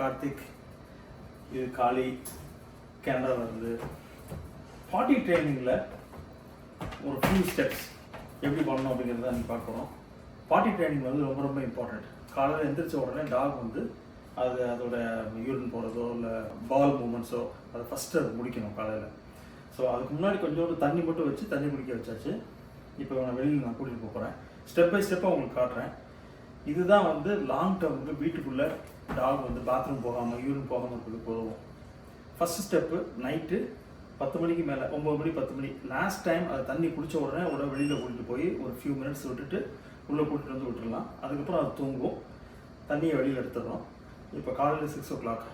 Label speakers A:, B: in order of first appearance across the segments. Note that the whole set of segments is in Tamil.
A: கார்த்திக் இது காளி கேனடாவில் வருது. பாட்டி ட்ரைனிங்கில் ஒரு ஃபியூ ஸ்டெப்ஸ் எப்படி பண்ணணும் அப்படிங்கிறத நீங்கள் பார்க்குறோம் பாட்டி ட்ரைனிங் வந்து ரொம்ப ரொம்ப இம்பார்ட்டண்ட் காலையில் எந்திரிச்ச உடனே டாக் வந்து அது அதோட யூரின் போகிறதோ இல்லை பால் மூமெண்ட்ஸோ அதை ஃபஸ்ட்டு அது முடிக்கணும் காலையில். ஸோ அதுக்கு முன்னாடி கொஞ்சோண்டு தண்ணி மட்டும் வச்சு தண்ணி குடிக்க வச்சாச்சு. இப்போ நான் வெளியில் நான் கூட்டிகிட்டு போகிறேன் ஸ்டெப் பை ஸ்டெப்பாக உங்களுக்கு காட்டுறேன். இதுதான் வந்து லாங் டேர்முக்கு வீட்டுக்குள்ளே டாக் வந்து பாத்ரூம் போகாமல் யூரின் போகாமல் இருக்கிறதுக்கு உதவும் ஃபஸ்ட் ஸ்டெப்பு நைட்டு பத்து மணிக்கு மேலே ஒம்பது மணி பத்து மணி. லாஸ்ட் டைம் அது தண்ணி குடித்த உடனே உடனே வெளியில் கூட்டிட்டு போய் ஒரு ஃபியூ மினிட்ஸ் விட்டுட்டு உள்ளே கூட்டிட்டு வந்து விட்டுடலாம் அதுக்கப்புறம் அது தூங்கும். தண்ணியை வெளியில் எடுத்துடுறோம். இப்போ காலையில் சிக்ஸ் ஓ கிளாக்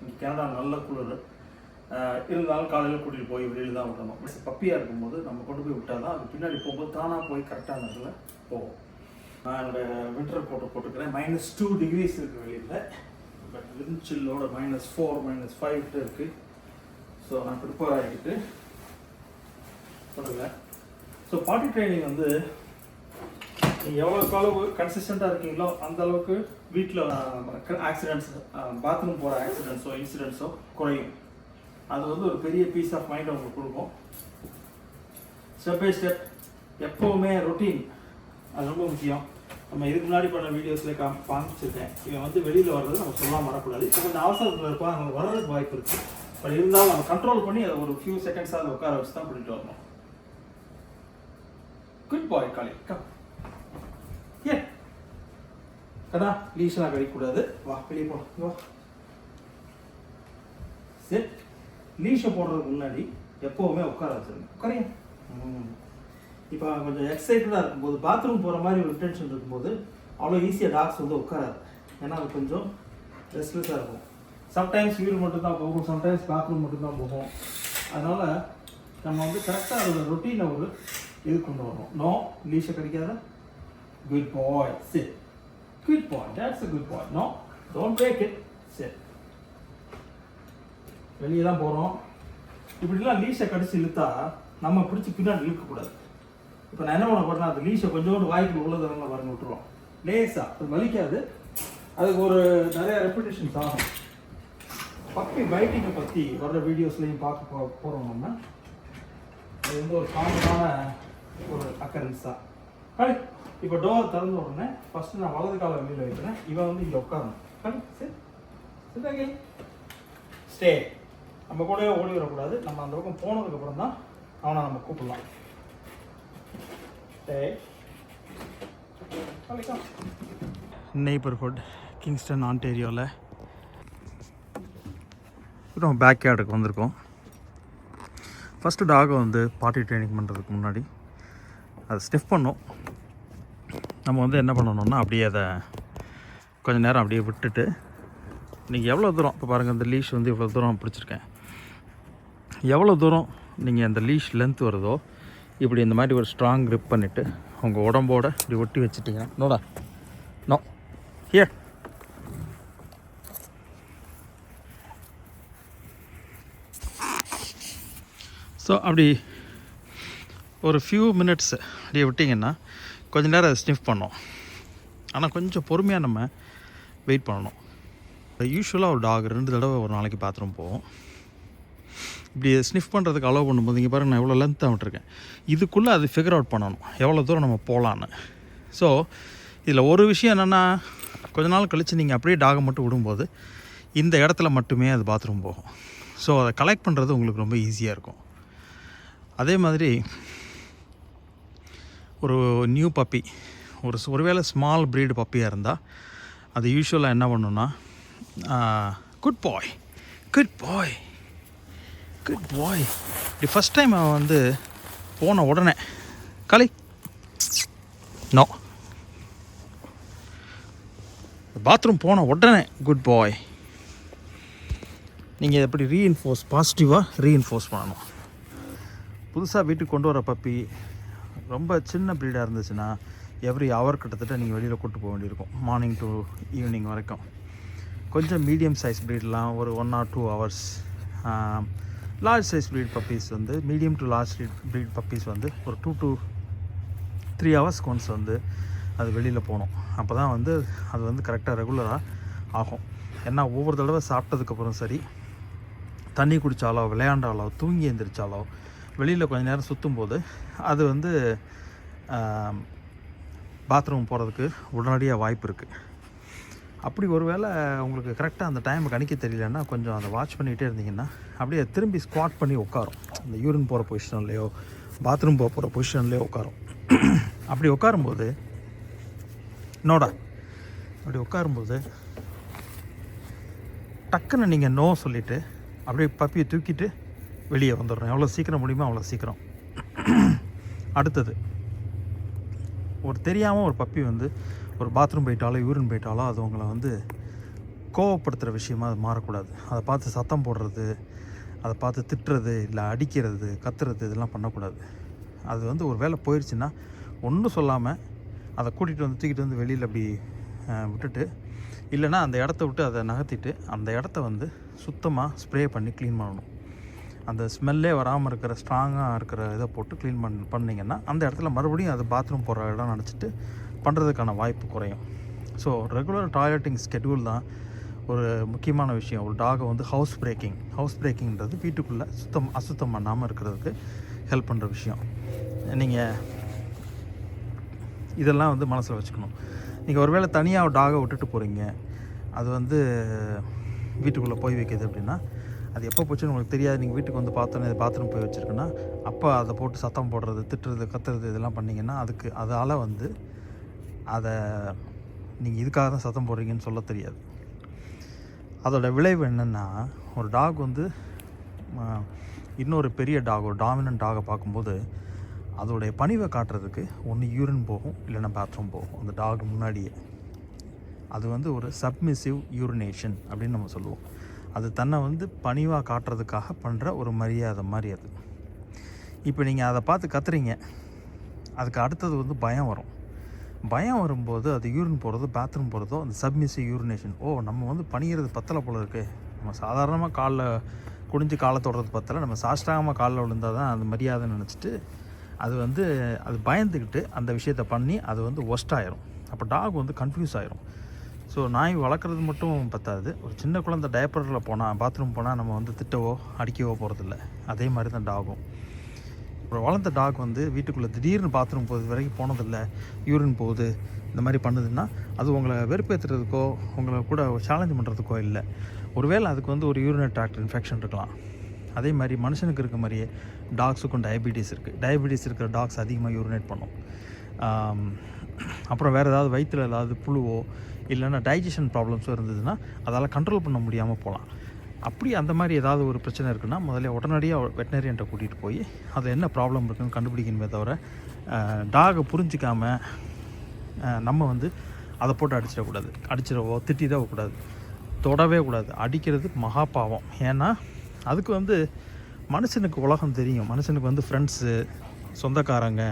A: இங்கே கேனடா நல்ல குளிர். இருந்தாலும் காலையில் கூட்டிகிட்டு போய் வெளியில் தான் விடணும். பப்பியாக இருக்கும்போது நம்ம கொண்டு போய் விட்டால் தான் அது பின்னாடி போகும்போது தானாக போய் கரெக்டாக இடத்துல போகும். நான் என்னோட வின்டர் கோட்டை போட்டுக்கிறேன். மைனஸ் டூ டிகிரிஸ் இருக்குது வெளியில். பட் வின்சில்லோட மைனஸ் ஃபோர் மைனஸ் ஃபைவ் இருக்குது ஸோ நான் ப்ரிப்பேர் ஆகிட்டு சொல்லுங்கள் ஸோ பாட்டி ட்ரைனிங் வந்து நீங்கள் எவ்வளோக்கு அளவு கன்சிஸ்டண்ட்டாக இருக்கீங்களோ அந்த அளவுக்கு வீட்டில் ஆக்சிடென்ட்ஸ் பாத்ரூம் போகிற ஆக்சிடென்ட்ஸோ இன்சிடென்ட்ஸோ குறையும். அது வந்து ஒரு பெரிய பீஸ் ஆஃப் மைண்ட் உங்களுக்கு கொடுக்கும். ஸ்டெப் பை ஸ்டெப் எப்போவுமே ரொட்டீன் அது ரொம்ப முக்கியம். நம்ம இதுக்கு முன்னாடி பண்ண வீடியோஸில் கா காமிச்சிருக்கேன். இவன் வந்து வெளியில் வர்றது நம்ம சொல்லாமல் வரக்கூடாது. இப்போ கொஞ்சம் அவசரத்தில் இருப்பான் அவங்க வர்றதுக்கு வாய்ப்பு இருக்கு. பட் இருந்தாலும் நம்ம கண்ட்ரோல் பண்ணி அதை ஒரு ஃபியூ செகண்ட்ஸாக அதை உட்கார வச்சு தான் பண்ணிட்டு வரணும். குட் பாய் காலி கம் ஏ கதா லீஷெல்லாம் கடிக்கக்கூடாது. வா வெளியே போ வா. சரி லீஷை போடுறதுக்கு முன்னாடி எப்போவுமே உட்கார வச்சிருங்க. உட்காரியா ம். இப்போ கொஞ்சம் எக்ஸைட்டடாக இருக்கும்போது பாத்ரூம் போகிற மாதிரி ஒரு டென்ஷன் இருக்கும்போது அவ்வளோ ஈஸியாக டாக்ஸ் வந்து உட்காராது. ஏன்னா அது கொஞ்சம் ரெஸ்ட்லெஸ்ஸாக இருக்கும். சம்டைம்ஸ் வீடு மட்டும்தான் போகும் சம்டைம்ஸ் பாத்ரூம் மட்டும்தான் போகும். அதனால் நம்ம வந்து கரெக்டாக அதோட ரொட்டீனை ஒரு இது கொண்டு வரணும். நோ லீஷை கிடைக்காத. குட் பாய் சரி good boy that's a good boy no don't break it சரி வெளியே தான் போகிறோம் இப்படிலாம் லீஷை கடிச்சு இழுத்தா நம்ம பிடிச்சி பின்னாடி இழுக்கக்கூடாது. இப்போ நான் என்ன பண்ண போறேன்னா அது லீஷை கொஞ்சோண்டு வாய்க்கு உள்ளதெல்லாம் பாருங்க விட்டுருவோம். லேசா அது வலிக்காது. அதுக்கு ஒரு நிறைய ரெப்புடேஷன்ஸ் ஆகும். பப்பி பைட்டிங்கை பற்றி வர்ற வீடியோஸ்லையும் பார்க்க போ போகிறோம் நம்ம. அது வந்து ஒரு காமனான ஒரு அக்கரன்ஸ் தான். கழி இப்போ டோர் திறந்த உடனே ஃபஸ்ட்டு நான் வலது காலை வெளியில் வைக்கிறேன். இவன் வந்து இங்கே உட்காரணும். கழி சரி சரி ஸ்டே நம்ம கூட ஓடி வரக்கூடாது. நம்ம அந்த பக்கம் போனதுக்கப்புறம் தான் அவனை நம்ம கூப்பிடலாம். நெய்பர்ஹுட் கிங்ஸ்டன் ஆன்டேரியோவில் நம்ம பேக் யார்டுக்கு வந்திருக்கோம். ஃபஸ்ட்டு டாகை வந்து பாட்டி ட்ரைனிங் பண்ணுறதுக்கு முன்னாடி அதை ஸ்டிஃப் பண்ணோம். நம்ம வந்து என்ன பண்ணணும்னா அப்படியே அதை கொஞ்சம் நேரம் அப்படியே விட்டுட்டு நீங்கள் எவ்வளோ தூரம் இப்போ பாருங்கள் இந்த லீஷ் வந்து இவ்வளோ தூரம் பிடிச்சிருக்கேன். எவ்வளோ தூரம் நீங்கள் அந்த லீஷ் லென்த் வருதோ இப்படி இந்த மாதிரி ஒரு ஸ்ட்ராங் க்ரிப் பண்ணிவிட்டு உங்கள் உடம்போட இப்படி ஒட்டி வச்சுட்டிங்கன்னா நோடா நோ ஹியர் ஸோ அப்படி ஒரு ஃபியூ மினிட்ஸ் அப்படியே விட்டிங்கன்னா கொஞ்ச நேரம் அதை ஸ்னிஃப் பண்ணோம். ஆனால் கொஞ்சம் பொறுமையாக நம்ம வெயிட் பண்ணணும். யூஸ்வலாக ஒரு டாக் ரெண்டு தடவை ஒரு நாளைக்கு பாத்ரூம் போவோம். இப்படி ஸ்னிஃப் பண்ணுறதுக்கு அலோவ் பண்ணும்போது இங்கே பாருங்கள் நான் எவ்வளோ லென்த்தாக விட்டுருக்கேன். இதுக்குள்ளே அது ஃபிகர் அவுட் பண்ணணும். எவ்வளோ தூரம் நம்ம போகலான்னு ஸோ இதில் ஒரு விஷயம் என்னென்னா கொஞ்ச நாள் கழித்து நீங்கள் அப்படியே டாகை மட்டும் விடும்போது இந்த இடத்துல மட்டுமே அது பாத்ரூம் போகும். ஸோ அதை கலெக்ட் பண்ணுறது உங்களுக்கு ரொம்ப ஈஸியாக இருக்கும். அதே மாதிரி ஒரு நியூ பப்பி ஒரு ஸ்- ஒருவேளை ஸ்மால் ப்ரீடு பப்பியாக இருந்தால் அது யூஸ்வலாக என்ன பண்ணுன்னா good boy good boy good boy இப்படி ஃபஸ்ட் டைம் அவன் வந்து போன உடனே. களி. நோ பாத்ரூம் போன உடனே குட் பாய் நீங்கள் எப்படி ரீஇன்ஃபோர்ஸ் பாசிட்டிவாக ரீஇன்ஃபோர்ஸ் பண்ணணும்? புதுசாக வீட்டுக்கு கொண்டு வர பப்பி ரொம்ப சின்ன ப்ரீடாக இருந்துச்சுன்னா எவ்ரி ஹவர் கிட்டத்தட்ட நீங்கள் வெளியில் கூட்டு போக வேண்டியிருக்கும். மார்னிங் டு ஈவினிங் வரைக்கும். கொஞ்சம் மீடியம் சைஸ் ப்ரீட்லாம் ஒரு one or two hours large size breed puppies வந்து medium to large breed puppies வந்து ஒரு two to three hours once வந்து அது வெளியில் போகணும். அப்போ தான் வந்து அது வந்து கரெக்டாக ரெகுலராக ஆகும்.
B: ஏன்னா ஒவ்வொரு தடவை சாப்பிட்டதுக்கப்புறம் சரி தண்ணி குடித்தாலோ விளையாண்டாலோ தூங்கி எழுந்திரிச்சாலோ வெளியில் கொஞ்ச நேரம் சுற்றும் போது அது வந்து பாத்ரூம் போகிறதுக்கு உடனடியாக வாய்ப்பு இருக்குது அப்படி ஒருவேளை உங்களுக்கு கரெக்டாக அந்த டைமை கணிக்க தெரியலன்னா கொஞ்சம் அதை வாட்ச் பண்ணிகிட்டே இருந்தீங்கன்னா அப்படியே திரும்பி ஸ்குவாட் பண்ணி உட்காரும். அந்த யூரின் போகிற பொசிஷன்லேயோ பாத்ரூம் போக போகிற பொசிஷன்லேயோ உட்காரும். அப்படி உட்காரும்போது நோடா அப்படி உட்காரும்போது டக்குன்னு நீங்கள் நோ சொல்லிவிட்டு அப்படியே பப்பியை தூக்கிட்டு வெளியே வந்துடுறோம் எவ்வளோ சீக்கிரம் முடியுமோ அவ்வளோ சீக்கிரம். அடுத்தது ஒரு தெரியாமல் ஒரு பப்பி வந்து ஒரு பாத்ரூம் போயிட்டாலோ யூரின் போயிட்டாலோ அது உங்களை வந்து கோவப்படுத்துகிற விஷயமா அது மாறக்கூடாது. அதை பார்த்து சத்தம் போடுறது அதை பார்த்து திட்டுறது இல்லை அடிக்கிறது கத்துறது இதெல்லாம் பண்ணக்கூடாது. அது வந்து ஒரு வேளை போயிடுச்சுன்னா ஒன்றும் சொல்லாமல் அதை கூட்டிகிட்டு வந்து தூக்கிட்டு வந்து வெளியில் அப்படி விட்டுட்டு இல்லைன்னா அந்த இடத்த விட்டு அதை நகர்த்திட்டு அந்த இடத்த வந்து சுத்தமாக ஸ்ப்ரே பண்ணி க்ளீன் பண்ணணும். அந்த ஸ்மெல்லே வராமல் இருக்கிற ஸ்ட்ராங்காக இருக்கிற இதை போட்டு க்ளீன் பண் பண்ணிங்கன்னா அந்த இடத்துல மறுபடியும் அது பாத்ரூம் போகிற இடம் நினச்சிட்டு பண்ணுறதுக்கான வாய்ப்பு குறையும். ஸோ ரெகுலர் டாய்லெட்டிங் ஸ்கெடியூல் தான் ஒரு முக்கியமான விஷயம். ஒரு டாகை வந்து ஹவுஸ் பிரேக்கிங் ஹவுஸ் பிரேக்கிங்கிறது வீட்டுக்குள்ளே சுத்தம் அசுத்தம் பண்ணாமல் இருக்கிறதுக்கு ஹெல்ப் பண்ணுற விஷயம். நீங்கள் இதெல்லாம் வந்து மனசில் வச்சுக்கணும். நீங்கள் ஒருவேளை தனியாக டாகை விட்டுட்டு போகிறீங்க அது வந்து வீட்டுக்குள்ளே போய் வைக்கிது அப்படின்னா அது எப்போ போச்சுன்னு உங்களுக்கு தெரியாது. நீங்கள் வீட்டுக்கு வந்து பார்த்தோன்னே பாத்ரூம் போய் வச்சுருக்குன்னா அப்போ அதை போட்டு சத்தம் போடுறது திட்டுறது கத்துறது இதெல்லாம் பண்ணிங்கன்னா அதுக்கு அதால் வந்து அதை நீங்கள் இதுக்காக தான் சத்தம் போடுறீங்கன்னு சொல்ல தெரியாது. அதோட விளைவு என்னென்னா ஒரு டாக் வந்து இன்னொரு பெரிய டாக் ஒரு டாமினன்ட் டாகை பார்க்கும்போது அதோடைய பணிவை காட்டுறதுக்கு ஒன்று யூரின் போகும் இல்லைன்னா பாத்ரூம் போகும். அந்த டாக் முன்னாடியே. அது வந்து ஒரு சப்மிசிவ் யூரினேஷன் அப்படின்னு நம்ம சொல்லுவோம். அது தன்னை வந்து பணிவாக காட்டுறதுக்காக பண்ணுற ஒரு மரியாதை மாதிரி அது. இப்போ நீங்கள் அதை பார்த்து கத்துறீங்க. அதுக்கு அடுத்தது வந்து பயம் வரும். பயம் வரும்போது அது யூரின் போகிறதோ பாத்ரூம் போகிறதோ அந்த சப்மிசிவ் யூரினேஷன் ஓ நம்ம வந்து பணிகிறது பத்தலை போல இருக்குது நம்ம சாதாரணமாக காலில் குனிஞ்சு காலை தொடுறது பத்தலை. நம்ம சாஷ்டாகமாக காலில் விழுந்தால் தான் அது மரியாதைன்னு நினச்சிட்டு அது வந்து அது பயந்துக்கிட்டு அந்த விஷயத்தை பண்ணி அது வந்து ஒஸ்ட் ஆயிரும். அப்போ டாக் வந்து கன்ஃபியூஸ் ஆயிரும். ஸோ நாய் வளர்க்குறது மட்டும் பத்தாது. ஒரு சின்ன குழந்தை டயப்பரில் போனால் பாத்ரூம் போனால் நம்ம வந்து திட்டவோ அடிக்கவோ போகிறதில்ல அதே மாதிரி தான் டாகும் அப்புறம் வளர்ந்த டாக் வந்து வீட்டுக்குள்ளே திடீர்னு பாத்ரூம் போகுது வரைக்கும் போனதில்லை யூரின் போகுது இந்த மாதிரி பண்ணுதுன்னா அது உங்களை வெறுப்பேற்றுறதுக்கோ உங்களை கூட சேலஞ்ச் பண்ணுறதுக்கோ இல்லை. ஒருவேளை அதுக்கு வந்து ஒரு யூரினரி ட்ராக்ட் இன்ஃபெக்ஷன் இருக்கலாம். அதே மாதிரி மனுஷனுக்கு இருக்க மாதிரியே டாக்ஸுக்கும் டயபிட்டிஸ் இருக்குது டயபிட்டிஸ் இருக்கிற டாக்ஸ் அதிகமாக யூரினேட் பண்ணும். அப்புறம் வேறு ஏதாவது வயிற்றில் ஏதாவது புழுவோ இல்லைன்னா டைஜஷன் ப்ராப்ளம்ஸோ இருந்ததுன்னா அதால் கண்ட்ரோல் பண்ண முடியாமல் போகலாம். அப்படி அந்த மாதிரி ஏதாவது ஒரு பிரச்சனை இருக்குன்னா முதல்ல உடனடியாக வெட்டினரியன்ட்ட கூட்டிகிட்டு போய் அதில் என்ன ப்ராப்ளம் இருக்குன்னு கண்டுபிடிக்கணுமே தவிர டாகை புரிஞ்சிக்காமல் நம்ம வந்து அதை போட்டு அடிச்சிடக்கூடாது அடிச்சிடவோ திட்டிடவோ கூடாது. தொடவே கூடாது. அடிக்கிறது மகா பாவம். ஏன்னா அதுக்கு வந்து மனுஷனுக்கு உலகம் தெரியும். மனுஷனுக்கு வந்து ஃப்ரெண்ட்ஸு சொந்தக்காரங்க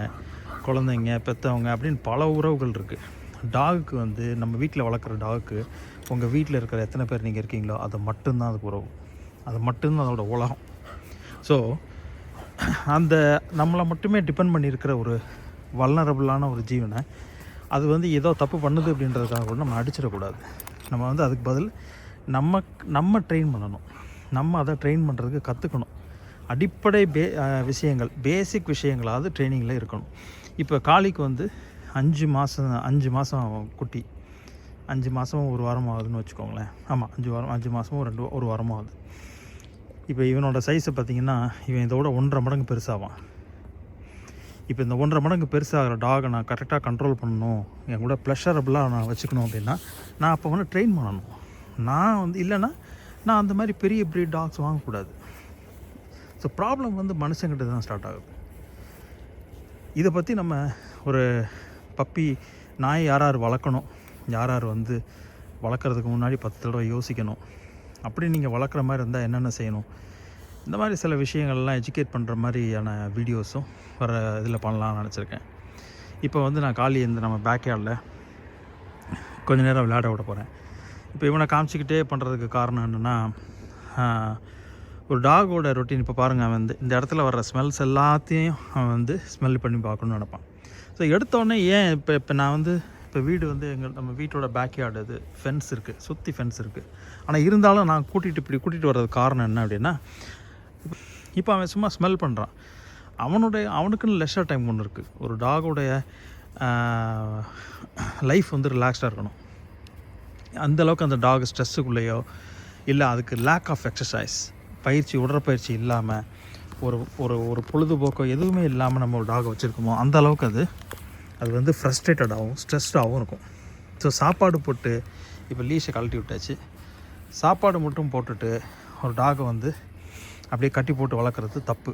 B: குழந்தைங்க பெற்றவங்க அப்படின்னு பல உறவுகள் இருக்குது டாகுக்கு வந்து நம்ம வீட்டில் வளர்க்குற டாகுக்கு உங்கள் வீட்டில் இருக்கிற எத்தனை பேர் நீங்கள் இருக்கீங்களோ அது மட்டும்தான் அதுக்கு உறவு. அது மட்டும்தான் அதோட உலகம். ஸோ அந்த நம்மளை மட்டுமே டிபெண்ட் பண்ணியிருக்கிற ஒரு வல்னரபுளான ஒரு ஜீவனை அது வந்து ஏதோ தப்பு பண்ணுது அப்படின்றதுக்காக கூட நம்ம அடிச்சிடக்கூடாது. நம்ம வந்து அதுக்கு பதில் நம்ம நம்ம ட்ரெயின் பண்ணணும். நம்ம அதை ட்ரெயின் பண்ணுறதுக்கு கற்றுக்கணும் அடிப்படை பே விஷயங்கள் பேசிக் விஷயங்களாவது ட்ரைனிங்கில் இருக்கணும். இப்போ காளிக்கு வந்து அஞ்சு மாதம் அஞ்சு மாதம் குட்டி. அஞ்சு மாதமும் ஒரு வாரம் ஆகுதுன்னு வச்சுக்கோங்களேன். ஆமாம் அஞ்சு வாரம் அஞ்சு மாதமும் ரெண்டு ஒரு வாரம் ஆகுது. இப்போ இவனோட சைஸை பார்த்தீங்கன்னா இவன் இதோட ஒன்றரை மடங்கு பெருசாவான். இப்போ இந்த ஒன்றரை மடங்கு பெருசாகிற டாகை நான் கரெக்டாக கண்ட்ரோல் பண்ணணும் என் கூட ப்ளஷரபுளாக நான் வச்சுக்கணும் அப்படின்னா நான் அப்போ வந்து ட்ரெயின் பண்ணணும். நான் வந்து இல்லைன்னா நான் அந்த மாதிரி பெரிய பெரிய டாக்ஸ் வாங்கக்கூடாது. ஸோ ப்ராப்ளம் வந்து மனுஷங்கிட்ட தான் ஸ்டார்ட் ஆகுது. இதை பற்றி நம்ம ஒரு பப்பி நாய் யார் யார் வளர்க்கணும் யார் யார் வந்து வளர்க்குறதுக்கு முன்னாடி பத்து தடவை யோசிக்கணும். அப்படி நீங்கள் வளர்க்குற மாதிரி இருந்தால் என்னென்ன செய்யணும்? இந்த மாதிரி சில விஷயங்கள்லாம் எஜுகேட் பண்ணுற மாதிரியான வீடியோஸும் வர இதில் பண்ணலாம்னு நினச்சிருக்கேன். இப்போ வந்து நான் காலி இந்த நம்ம பேக்யார்டில் கொஞ்ச நேரம் விளையாட விட போகிறேன் இப்போ இவனை காமிச்சிக்கிட்டே பண்ணுறதுக்கு காரணம் என்னென்னா ஒரு டாகோட ரொட்டீன் இப்போ பாருங்கள் அவன் வந்து இந்த இடத்துல வர்ற ஸ்மெல்ஸ் எல்லாத்தையும் அவன் வந்து ஸ்மெல் பண்ணி பார்க்கணும்னு நினைப்பான். ஸோ எடுத்தோடனே ஏன் இப்போ இப்போ நான் வந்து இப்போ வீடு வந்து எங்கள் நம்ம வீட்டோட பேக்யார்டு அது ஃபென்ஸ் இருக்குது சுற்றி ஃபென்ஸ் இருக்குது ஆனால் இருந்தாலும் நான் கூட்டிகிட்டு இப்படி கூட்டிகிட்டு வர்றது காரணம் என்ன அப்படின்னா இப்போ அவன் சும்மா ஸ்மெல் பண்ணுறான் அவனுடைய அவனுக்குன்னு லெஷர் டைம் ஒன்று இருக்குது ஒரு டாகோடைய லைஃப் வந்து ரிலாக்ஸ்டாக இருக்கணும். அந்த அளவுக்கு அந்த டாக் ஸ்ட்ரெஸ்ஸுக்குள்ளேயோ இல்லை அதுக்கு லேக் ஆஃப் எக்ஸசைஸ் பயிற்சி உடற்பயிற்சி இல்லாமல் ஒரு ஒரு ஒரு பொழுதுபோக்கோ எதுவுமே இல்லாமல் நம்ம ஒரு டாகை வச்சுருக்கோமோ அந்த அளவுக்கு அது அது வந்து ஃப்ரஸ்ட்ரேட்டடாகவும் ஸ்ட்ரெஸ்டாகவும் இருக்கும். ஸோ சாப்பாடு போட்டு இப்போ லீஷை கழட்டி விட்டாச்சு. சாப்பாடு மட்டும் போட்டுட்டு ஒரு டாகை வந்து அப்படியே கட்டி போட்டு வளர்க்குறது தப்பு.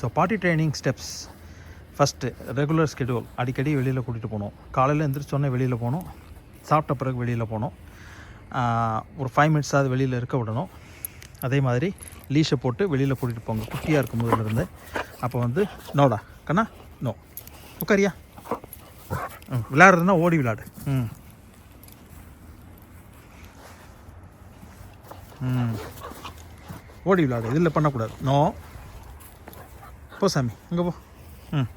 B: So potty training steps first regular schedule அடிக்கடி வெளியில் கூட்டிகிட்டு போகணும். காலையில் எந்திரிச்சோன்னே வெளியில் போகணும். சாப்பிட்ட பிறகு வெளியில் போகணும். ஒரு ஃபைவ் மினிட்ஸாவது வெளியில் இருக்க விடணும். அதே மாதிரி லீஷை போட்டு வெளியில் கூட்டிகிட்டு போங்க. குட்டியாக இருக்கும் போதுல அப்போ வந்து நோடா கண்ணா நோ உட்காரியா? ம் விளையாடுறதுன்னா ஓடி விளையாடு ம். ம். ஓடி விளையாடு இதில் பண்ணக்கூடாது. நோ. போ சாமி. இங்கே போ. ம்.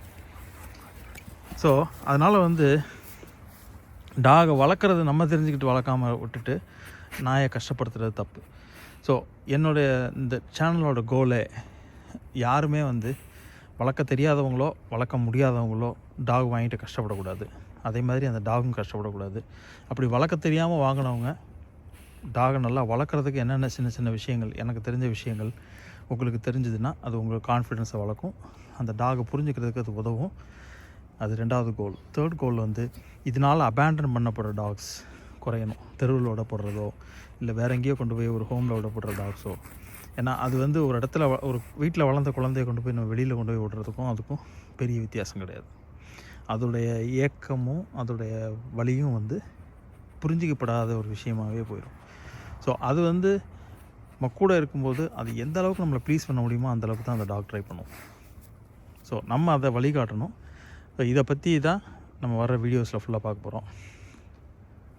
B: ஸோ அதனால் வந்து டாகை வளர்க்குறது நம்ம தெரிஞ்சுக்கிட்டு வளர்க்காம விட்டுட்டு நாயை கஷ்டப்படுத்துறது தப்பு. ஸோ என்னுடைய இந்த சேனலோட கோலே யாருமே வந்து வளர்க்க தெரியாதவங்களோ வளர்க்க முடியாதவங்களோ டாக் வாங்கிட்டு கஷ்டப்படக்கூடாது. அதே மாதிரி அந்த டாகும் கஷ்டப்படக்கூடாது. அப்படி வளர்க்க தெரியாமல் வாங்கினவங்க டாகை நல்லா வளர்க்குறதுக்கு என்னென்ன சின்ன சின்ன விஷயங்கள் எனக்கு தெரிஞ்ச விஷயங்கள் உங்களுக்கு தெரிஞ்சதுன்னா அது உங்களுக்கு கான்ஃபிடென்ஸை வளர்க்கும். அந்த டாகை புரிஞ்சுக்கிறதுக்கு அது உதவும். அது ரெண்டாவது கோல் தேர்ட் கோல் வந்து இதனால் அபேண்டன் பண்ணப்படுற டாக்ஸ் குறையணும். தெருவில் விடப்படுறதோ இல்லை வேற எங்கேயோ கொண்டு போய் ஒரு ஹோமில் விடப்படுற டாக்ஸோ ஏன்னா அது வந்து ஒரு இடத்துல ஒரு வீட்டில் வளர்ந்த குழந்தைய கொண்டு போய் நம்ம வெளியில் கொண்டு போய் விடுறதுக்கும் அதுக்கும் பெரிய வித்தியாசம் கிடையாது. அதோடைய ஏக்கமும் அதோடைய வலியும் வந்து புரிஞ்சிக்கப்படாத ஒரு விஷயமாகவே போயிடும் ஸோ அது வந்து நம்ம கூட இருக்கும்போது அது எந்த அளவுக்கு நம்மளை ப்ளீஸ் பண்ண முடியுமோ அந்த அளவுக்கு தான் அந்த டாக் ட்ரை பண்ணும். ஸோ நம்ம அதை வழிகாட்டணும். ஸோ இதை பற்றி தான் நம்ம வர வீடியோஸில் ஃபுல்லாக பார்க்க போகிறோம்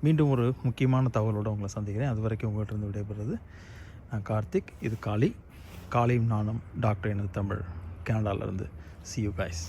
B: மீண்டும் ஒரு முக்கியமான தகவலோடு உங்களை சந்திக்கிறேன். அது வரைக்கும் உங்கள்கிட்ட இருந்து விடைபெறுறது நான் கார்த்திக். இது காளி. காளியும் நானும் டாக்டர் எனது தமிழ் கனடாவிலேருந்து சி யூ காய்ஸ்